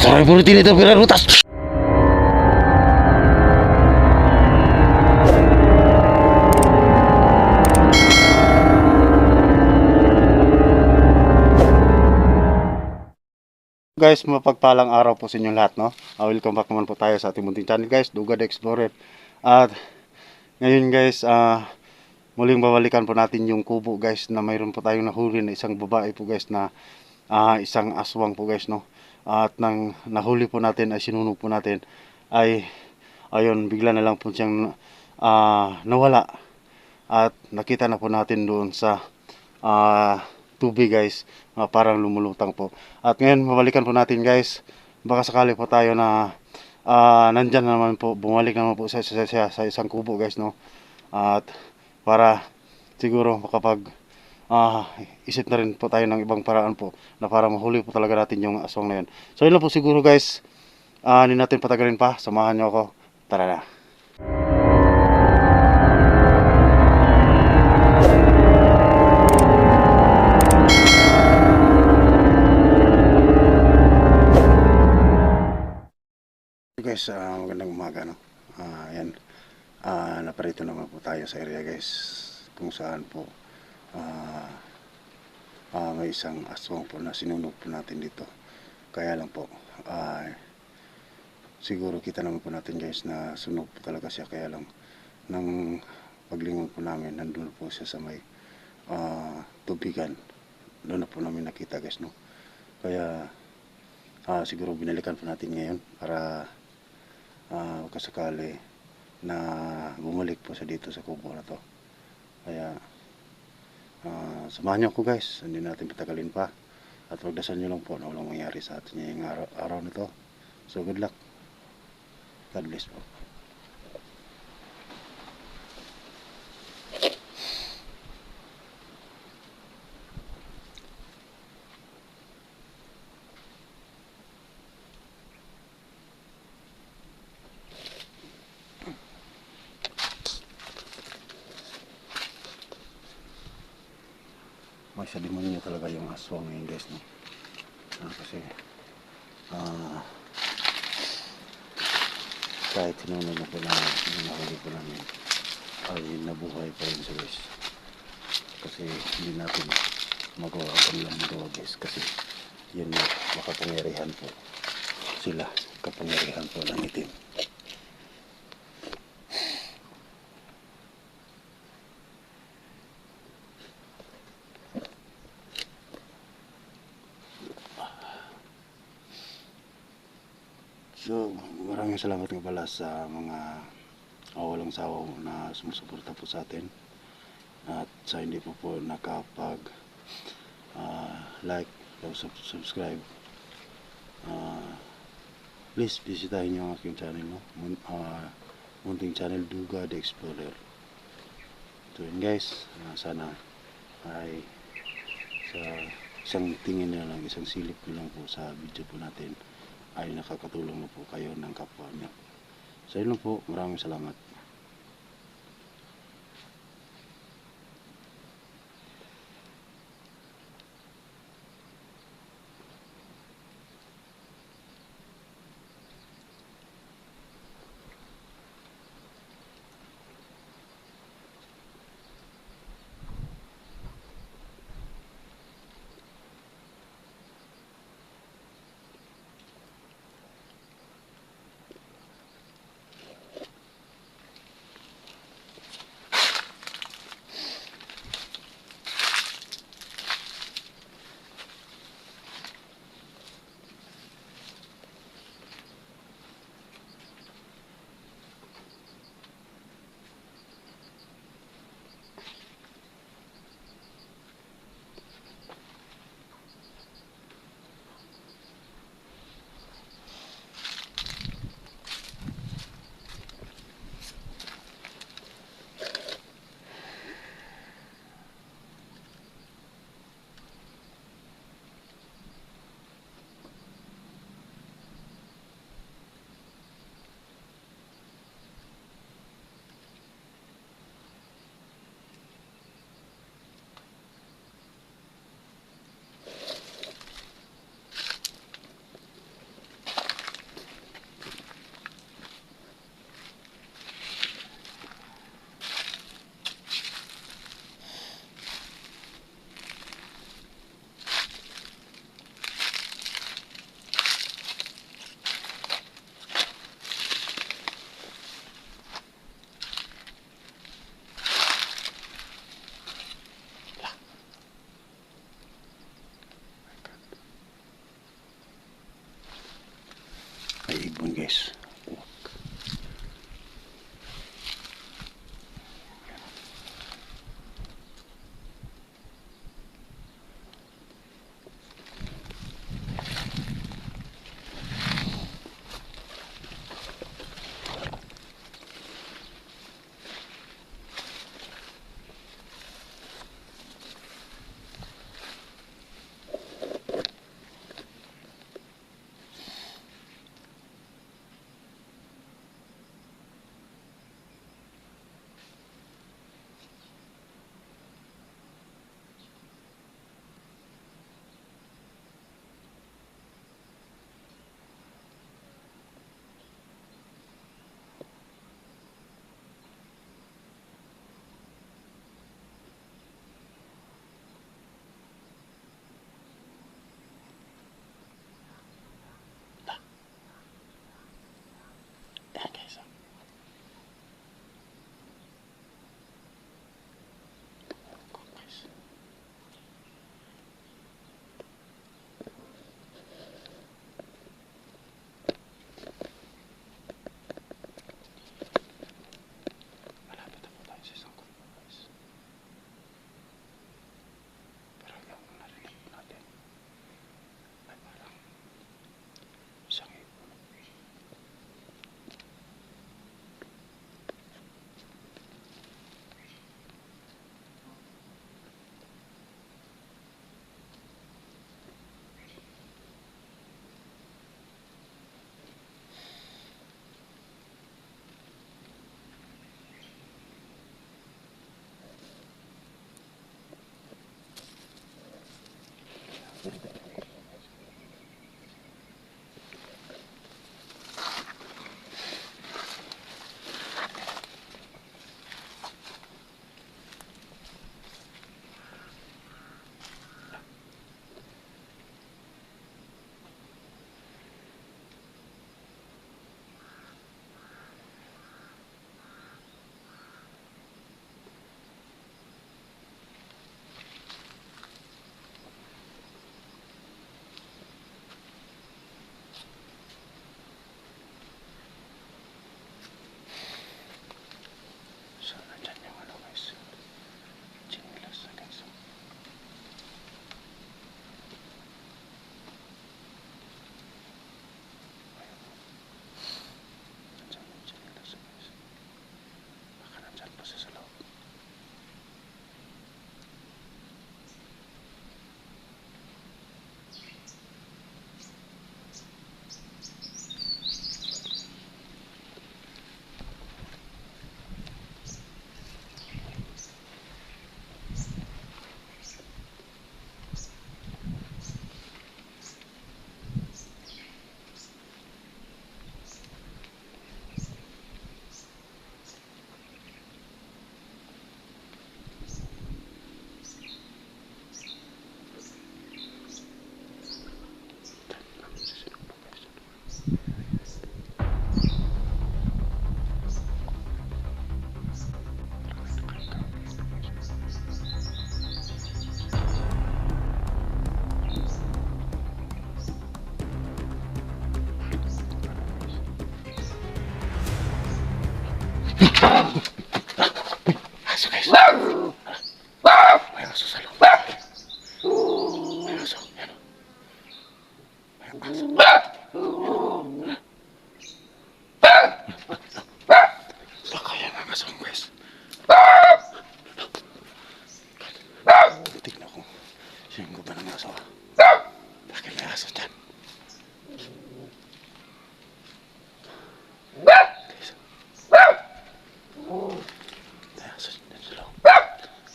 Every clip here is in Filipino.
Sa taray po rin ito pinarutas. Guys, mapagpalang araw po sa inyong lahat, no? Uh, welcome back naman po tayo sa ating munting channel, guys, Duga the Explorer. At ngayon, guys, ah muling babalikan po natin yung kubo, guys, na mayroon po tayong nahuli na isang babae po, guys, na ah, isang aswang po, guys, no? At nang nahuli po natin ay sinunog po natin ay ayun, bigla na lang po siyang ah, nawala. At nakita na po natin doon sa ah, tubig, guys, ah, parang lumulutang po. At ngayon, mabalikan po natin, guys. Baka sakali po tayo na ah, nandyan na naman po, bumalik naman po sa, sa, sa, sa isang kubo, guys, no? At para siguro makapag ah, isip na rin po tayo ng ibang paraan po na para mahuli po talaga natin yung aswang na yun. So yun lang po siguro guys. Ah, hindi natin patagalin pa. Samahan niyo ako. Tara na. guys, ah, magandang umaga no. Ah, yan. Ah, naparito naman po tayo sa area guys kung saan po ah, ah, may isang aswang po na sinunog po natin dito. Kaya lang po ah, siguro kita naman po natin guys na sunog po talaga siya kaya lang nang paglingon po namin nandun po siya sa may ah, tubigan. Doon na po namin nakita guys no. Kaya ah, siguro binalikan po natin ngayon para ah kasakali na bumalik po siya dito sa kubo na to. Kaya ah samahan niyo ako guys, hindi natin patagalin pa. At pagdasal niyo lang po na walang mangyari sa atin ngayong araw, araw na. So good luck. God bless po. May sa demonyo talaga yung aswang ngayon guys no. Ah, kasi ah kahit sinunod na po na yung nahuli po namin ay nabuhay pa rin siya guys. Kasi hindi natin magawa ang kanilang magawa guys kasi yun na makapangyarihan po sila kapangyarihan po ng itim. So, maraming salamat nga pala sa mga uh, walang sawaw na sumusuporta po sa atin. At sa hindi po po nakapag ah, like subscribe. ah, please bisitahin niyo ang aking channel no. Mun, ah, munting channel Duga the Explorer. So yun guys, ah, sana ay sa isang tingin na lang, isang silip na lang po sa video po natin ay nakakatulong na po kayo ng kapwa niyo. Sa inyo po, maraming salamat. Aso guys. May aso sa loob. May aso. Yan. May aso. Baka yan ang aso guys. Tignan ko. Siyang ba ng aso? Bakit may aso dyan? Guys. May aso dyan sa loob.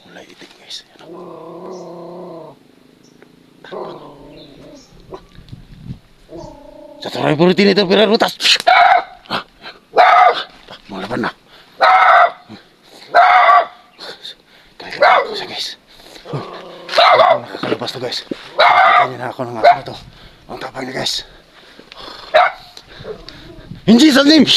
Kulay itim guys. Yan o. Sa tuloy po rin ito, pirarutas. Ah, Mga na. Kaya ko siya guys. Nakakalabas to guys. Niyo na ako ng na to. Ang tapang niya guys. In Jesus name.